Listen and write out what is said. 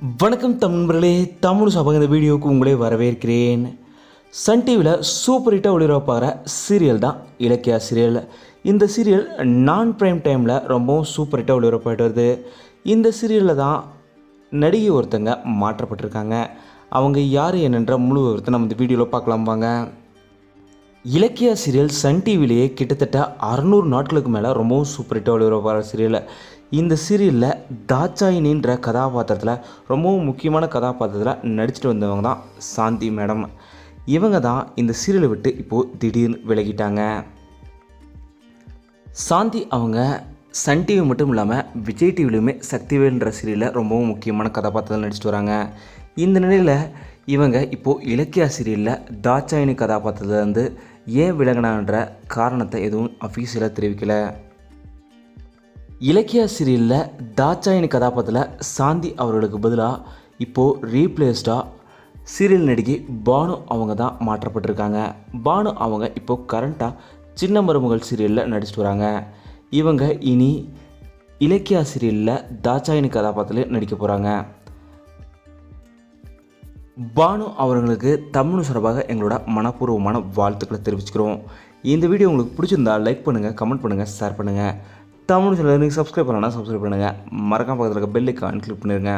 வணக்கம் தமிழர்களே தமிழ் சபக இந்த வீடியோவுக்கு உங்களே வரவேற்கிறேன். சன் டிவியில் சூப்பர் ஹிட்டாக ஒளிபரப்பாகிற சீரியல் தான் இலக்கியா சீரியல் இந்த சீரியல் நான் ப்ரைம் டைமில் ரொம்பவும் சூப்பர் ஹிட்டாக ஒளிபரப்பாகிட்டு வருது. இந்த சீரியலில் தான் நடிகை ஒருத்தங்க மாற்றப்பட்டிருக்காங்க. அவங்க யார் என்னன்ற முழு விவரத்தை நம்ம இந்த வீடியோவில் பார்க்கலாம் வாங்க. இலக்கிய சீரியல் சன் டிவிலேயே கிட்டத்தட்ட அறநூறு நாட்களுக்கு மேலே ரொம்பவும் சூப்பர் ஹிட்டாக ஒளிபரப்பாகிற இந்த சீரியலில் தாட்சாயினின்ற கதாபாத்திரத்தில் ரொம்பவும் முக்கியமான கதாபாத்திரத்தில் நடிச்சிட்டு வந்தவங்க தான் சாந்தி மேடம். இவங்க தான் இந்த சீரியலை விட்டு இப்போது திடீர்னு விலகிட்டாங்க. சாந்தி அவங்க சன் டிவி மட்டும் இல்லாமல் விஜய் டிவிலையுமே சக்திவேல்ன்ற சீரியலில் ரொம்பவும் முக்கியமான கதாபாத்திரத்தில் நடிச்சிட்டு வராங்க. இந்த நிலையில் இவங்க இப்போது இலக்கியா சீரியலில் தாட்சாயினி கதாபாத்திரத்துலேருந்து ஏன் விலகினான்ற காரணத்தை எதுவும் அஃபீஷியலாக தெரிவிக்கலை. இலக்கிய சீரியலில் தாட்சாயினி கதாபாத்திரத்தில் சாந்தி அவர்களுக்கு பதிலாக இப்போது ரீப்ளேஸ்டாக சீரியல் நடிகை பானு அவங்க தான் மாற்றப்பட்டிருக்காங்க. பானு அவங்க இப்போது கரண்ட்டாக சின்ன மருமகள் சீரியலில் நடிச்சிட்டு வராங்க. இவங்க இனி இலக்கியா சீரியலில் தாட்சாயினி கதாபாத்திரத்தில் நடிக்க போகிறாங்க பானு அவர்களுக்கு தமிழ் சார்பாக எங்களோட மனப்பூர்வமான வாழ்த்துக்களை தெரிவிச்சுக்கிறோம். இந்த வீடியோ உங்களுக்கு பிடிச்சிருந்தா லைக் பண்ணுங்கள் கமெண்ட் பண்ணுங்கள் ஷேர் பண்ணுங்கள் தமிழ் சேனல் நீங்கள் சப்ஸ்கிரைப் பண்ணலாம் சப்ஸ்கிரைப் பண்ணுங்கள் மறக்காம பக்கத்தில் இருக்க பெல்லைக்கான் கிளிக் பண்ணிடுங்க